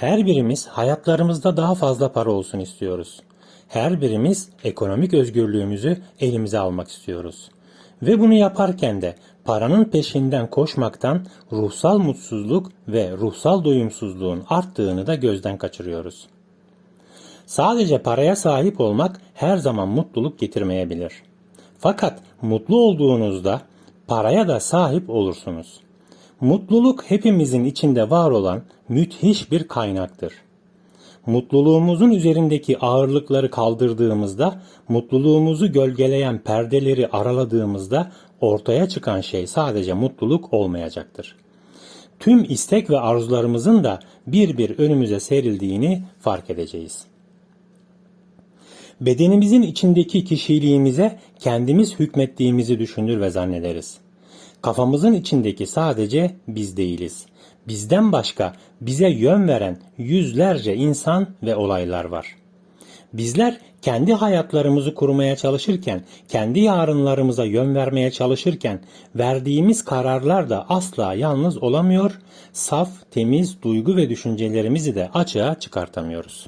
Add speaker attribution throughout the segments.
Speaker 1: Her birimiz hayatlarımızda daha fazla para olsun istiyoruz. Her birimiz ekonomik özgürlüğümüzü elimize almak istiyoruz. Ve bunu yaparken de paranın peşinden koşmaktan ruhsal mutsuzluk ve ruhsal doyumsuzluğun arttığını da gözden kaçırıyoruz. Sadece paraya sahip olmak her zaman mutluluk getirmeyebilir. Fakat mutlu olduğunuzda paraya da sahip olursunuz. Mutluluk hepimizin içinde var olan müthiş bir kaynaktır. Mutluluğumuzun üzerindeki ağırlıkları kaldırdığımızda, mutluluğumuzu gölgeleyen perdeleri araladığımızda ortaya çıkan şey sadece mutluluk olmayacaktır. Tüm istek ve arzularımızın da bir bir önümüze serildiğini fark edeceğiz. Bedenimizin içindeki kişiliğimize kendimiz hükmettiğimizi düşünür ve zannederiz. Kafamızın içindeki sadece biz değiliz. Bizden başka bize yön veren yüzlerce insan ve olaylar var. Bizler kendi hayatlarımızı kurmaya çalışırken, kendi yarınlarımıza yön vermeye çalışırken verdiğimiz kararlar da asla yalnız olamıyor, saf, temiz duygu ve düşüncelerimizi de açığa çıkartamıyoruz.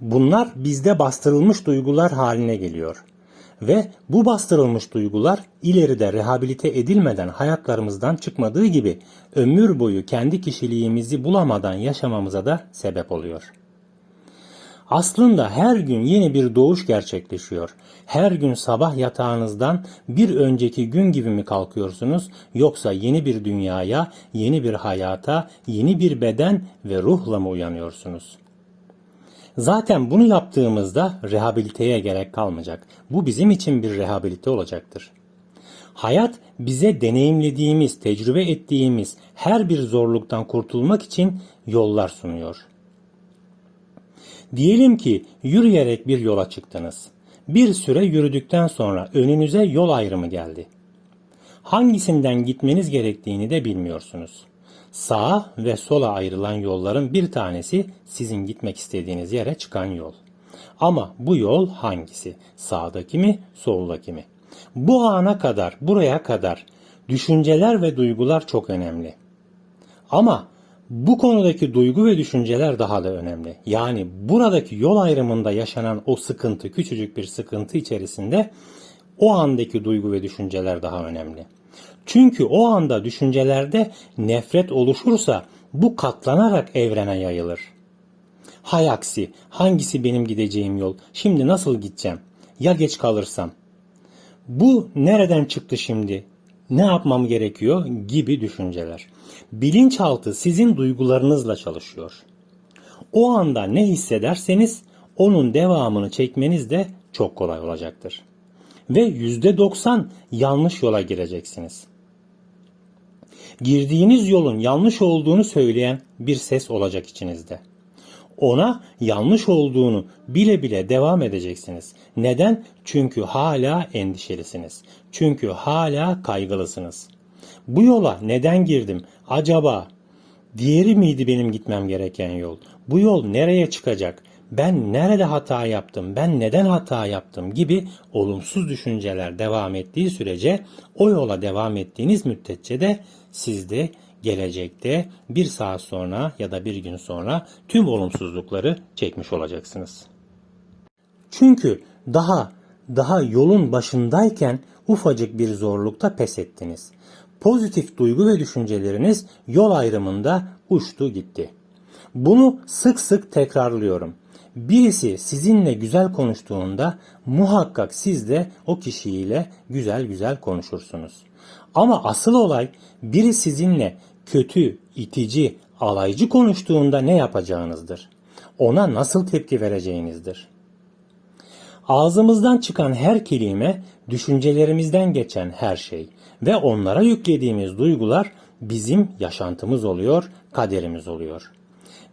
Speaker 1: Bunlar bizde bastırılmış duygular haline geliyor. Ve bu bastırılmış duygular ileride rehabilite edilmeden hayatlarımızdan çıkmadığı gibi ömür boyu kendi kişiliğimizi bulamadan yaşamamıza da sebep oluyor. Aslında her gün yeni bir doğuş gerçekleşiyor. Her gün sabah yatağınızdan bir önceki gün gibi mi kalkıyorsunuz yoksa yeni bir dünyaya, yeni bir hayata, yeni bir beden ve ruhla mı uyanıyorsunuz? Zaten bunu yaptığımızda rehabiliteye gerek kalmayacak. Bu bizim için bir rehabilite olacaktır. Hayat bize deneyimlediğimiz, tecrübe ettiğimiz her bir zorluktan kurtulmak için yollar sunuyor. Diyelim ki yürüyerek bir yola çıktınız. Bir süre yürüdükten sonra önünüze yol ayrımı geldi. Hangisinden gitmeniz gerektiğini de bilmiyorsunuz. Sağa ve sola ayrılan yolların bir tanesi sizin gitmek istediğiniz yere çıkan yol. Ama bu yol hangisi? Sağdaki mi, soldaki mi? Bu ana kadar, buraya kadar düşünceler ve duygular çok önemli. Ama bu konudaki duygu ve düşünceler daha da önemli. Yani buradaki yol ayrımında yaşanan o sıkıntı, küçücük bir sıkıntı içerisinde o andaki duygu ve düşünceler daha önemli. Çünkü o anda düşüncelerde nefret oluşursa bu katlanarak evrene yayılır. Hay aksi, hangisi benim gideceğim yol? Şimdi nasıl gideceğim? Ya geç kalırsam? Bu nereden çıktı şimdi? Ne yapmam gerekiyor gibi düşünceler. Bilinçaltı sizin duygularınızla çalışıyor. O anda ne hissederseniz onun devamını çekmeniz de çok kolay olacaktır. Ve %90 yanlış yola gireceksiniz. Girdiğiniz yolun yanlış olduğunu söyleyen bir ses olacak içinizde. Ona yanlış olduğunu bile bile devam edeceksiniz. Neden? Çünkü hala endişelisiniz. Çünkü hala kaygılısınız. Bu yola neden girdim? Acaba diğeri miydi benim gitmem gereken yol? Bu yol nereye çıkacak? Ben nerede hata yaptım? Ben neden hata yaptım? gibi olumsuz düşünceler devam ettiği sürece o yola devam ettiğiniz müddetçe de siz de gelecekte bir saat sonra ya da bir gün sonra tüm olumsuzlukları çekmiş olacaksınız. Çünkü daha daha yolun başındayken ufacık bir zorlukta pes ettiniz. Pozitif duygu ve düşünceleriniz yol ayrımında uçtu gitti. Bunu sık sık tekrarlıyorum. Birisi sizinle güzel konuştuğunda muhakkak siz de o kişiyle güzel güzel konuşursunuz. Ama asıl olay biri sizinle kötü, itici, alaycı konuştuğunda ne yapacağınızdır. Ona nasıl tepki vereceğinizdir. Ağzımızdan çıkan her kelime düşüncelerimizden geçen her şey ve onlara yüklediğimiz duygular bizim yaşantımız oluyor, kaderimiz oluyor.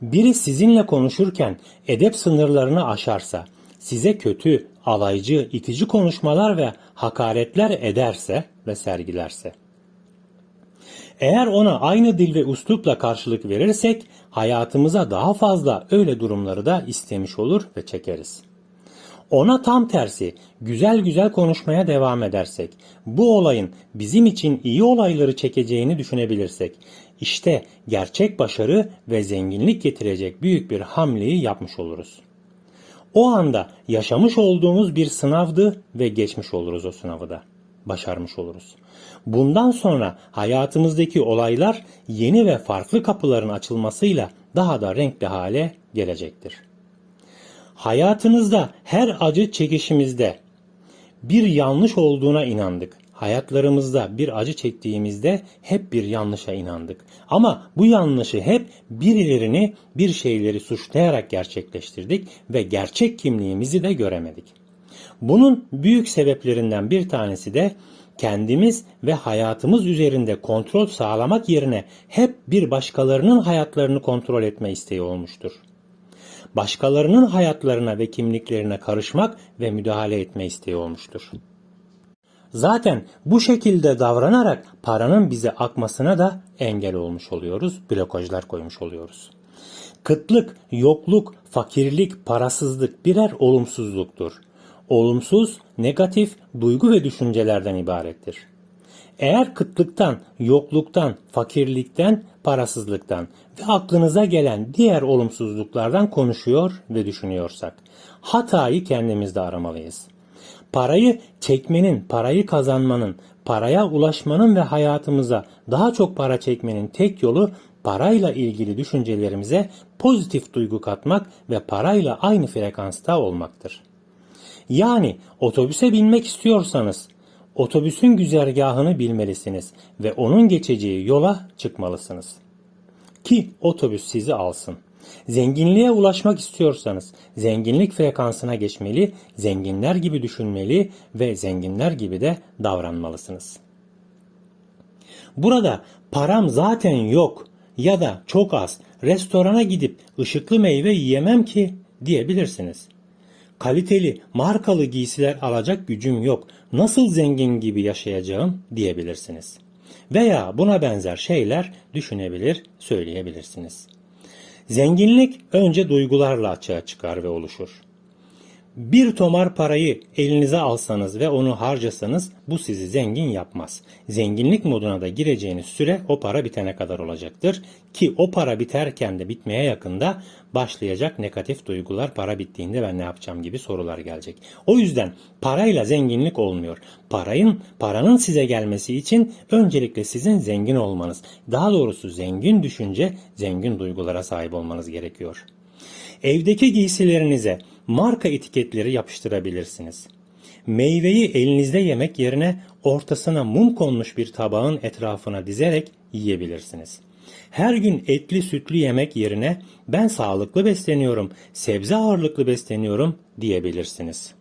Speaker 1: Biri sizinle konuşurken edep sınırlarını aşarsa, size kötü, alaycı, itici konuşmalar ve hakaretler ederse ve sergilerse. Eğer ona aynı dil ve uslupla karşılık verirsek hayatımıza daha fazla öyle durumları da istemiş olur ve çekeriz. Ona tam tersi güzel güzel konuşmaya devam edersek, bu olayın bizim için iyi olayları çekeceğini düşünebilirsek, işte gerçek başarı ve zenginlik getirecek büyük bir hamleyi yapmış oluruz. O anda yaşamış olduğumuz bir sınavdı ve geçmiş oluruz o sınavı da. Başarmış oluruz. Bundan sonra hayatımızdaki olaylar yeni ve farklı kapıların açılmasıyla daha da renkli hale gelecektir. Hayatınızda her acı çekişimizde bir yanlış olduğuna inandık. Hayatlarımızda bir acı çektiğimizde hep bir yanlışa inandık. Ama bu yanlışı hep birilerini, bir şeyleri suçlayarak gerçekleştirdik ve gerçek kimliğimizi de göremedik. Bunun büyük sebeplerinden bir tanesi de kendimiz ve hayatımız üzerinde kontrol sağlamak yerine hep bir başkalarının hayatlarını kontrol etme isteği olmuştur başkalarının hayatlarına ve kimliklerine karışmak ve müdahale etme isteği olmuştur. Zaten bu şekilde davranarak paranın bize akmasına da engel olmuş oluyoruz, blokajlar koymuş oluyoruz. Kıtlık, yokluk, fakirlik, parasızlık birer olumsuzluktur. Olumsuz, negatif duygu ve düşüncelerden ibarettir. Eğer kıtlıktan, yokluktan, fakirlikten, parasızlıktan ve aklınıza gelen diğer olumsuzluklardan konuşuyor ve düşünüyorsak, hatayı kendimizde aramalıyız. Parayı çekmenin, parayı kazanmanın, paraya ulaşmanın ve hayatımıza daha çok para çekmenin tek yolu parayla ilgili düşüncelerimize pozitif duygu katmak ve parayla aynı frekansta olmaktır. Yani otobüse binmek istiyorsanız otobüsün güzergahını bilmelisiniz ve onun geçeceği yola çıkmalısınız. Ki otobüs sizi alsın. Zenginliğe ulaşmak istiyorsanız zenginlik frekansına geçmeli, zenginler gibi düşünmeli ve zenginler gibi de davranmalısınız. Burada param zaten yok ya da çok az restorana gidip ışıklı meyve yiyemem ki diyebilirsiniz. Kaliteli, markalı giysiler alacak gücüm yok. Nasıl zengin gibi yaşayacağım diyebilirsiniz. Veya buna benzer şeyler düşünebilir, söyleyebilirsiniz. Zenginlik önce duygularla açığa çıkar ve oluşur. Bir tomar parayı elinize alsanız ve onu harcasanız bu sizi zengin yapmaz. Zenginlik moduna da gireceğiniz süre o para bitene kadar olacaktır. Ki o para biterken de bitmeye yakında başlayacak negatif duygular para bittiğinde ben ne yapacağım gibi sorular gelecek. O yüzden parayla zenginlik olmuyor. Parayın, paranın size gelmesi için öncelikle sizin zengin olmanız, daha doğrusu zengin düşünce, zengin duygulara sahip olmanız gerekiyor. Evdeki giysilerinize marka etiketleri yapıştırabilirsiniz. Meyveyi elinizde yemek yerine ortasına mum konmuş bir tabağın etrafına dizerek yiyebilirsiniz. Her gün etli sütlü yemek yerine ben sağlıklı besleniyorum, sebze ağırlıklı besleniyorum diyebilirsiniz.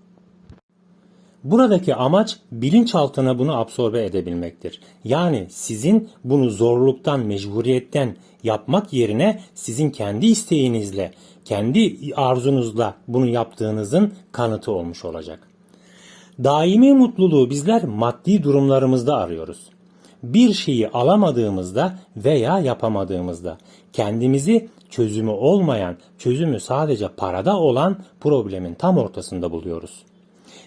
Speaker 1: Buradaki amaç bilinçaltına bunu absorbe edebilmektir. Yani sizin bunu zorluktan, mecburiyetten yapmak yerine sizin kendi isteğinizle, kendi arzunuzla bunu yaptığınızın kanıtı olmuş olacak. Daimi mutluluğu bizler maddi durumlarımızda arıyoruz. Bir şeyi alamadığımızda veya yapamadığımızda kendimizi çözümü olmayan, çözümü sadece parada olan problemin tam ortasında buluyoruz.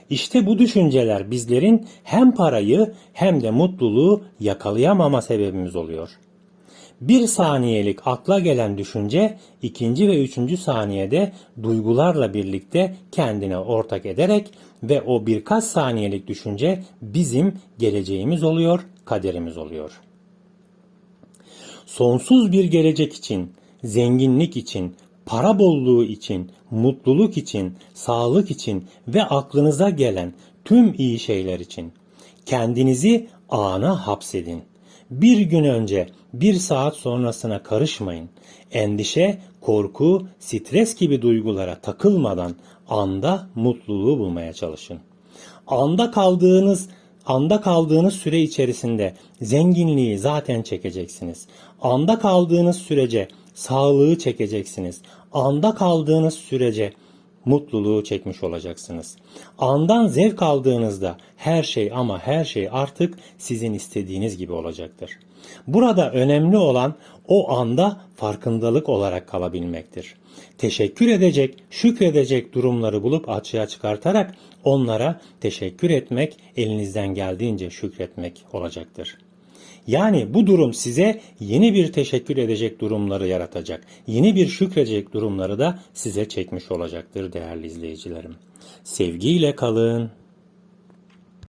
Speaker 1: İşte bu düşünceler bizlerin hem parayı hem de mutluluğu yakalayamama sebebimiz oluyor. Bir saniyelik akla gelen düşünce ikinci ve üçüncü saniyede duygularla birlikte kendine ortak ederek ve o birkaç saniyelik düşünce bizim geleceğimiz oluyor, kaderimiz oluyor. Sonsuz bir gelecek için, zenginlik için, para bolluğu için, mutluluk için, sağlık için ve aklınıza gelen tüm iyi şeyler için kendinizi ana hapsedin. Bir gün önce, bir saat sonrasına karışmayın. Endişe, korku, stres gibi duygulara takılmadan anda mutluluğu bulmaya çalışın. Anda kaldığınız anda kaldığınız süre içerisinde zenginliği zaten çekeceksiniz. Anda kaldığınız sürece sağlığı çekeceksiniz. Anda kaldığınız sürece mutluluğu çekmiş olacaksınız. Andan zevk aldığınızda her şey ama her şey artık sizin istediğiniz gibi olacaktır. Burada önemli olan o anda farkındalık olarak kalabilmektir. Teşekkür edecek, şükredecek durumları bulup açığa çıkartarak onlara teşekkür etmek, elinizden geldiğince şükretmek olacaktır. Yani bu durum size yeni bir teşekkür edecek durumları yaratacak. Yeni bir şükredecek durumları da size çekmiş olacaktır değerli izleyicilerim. Sevgiyle kalın,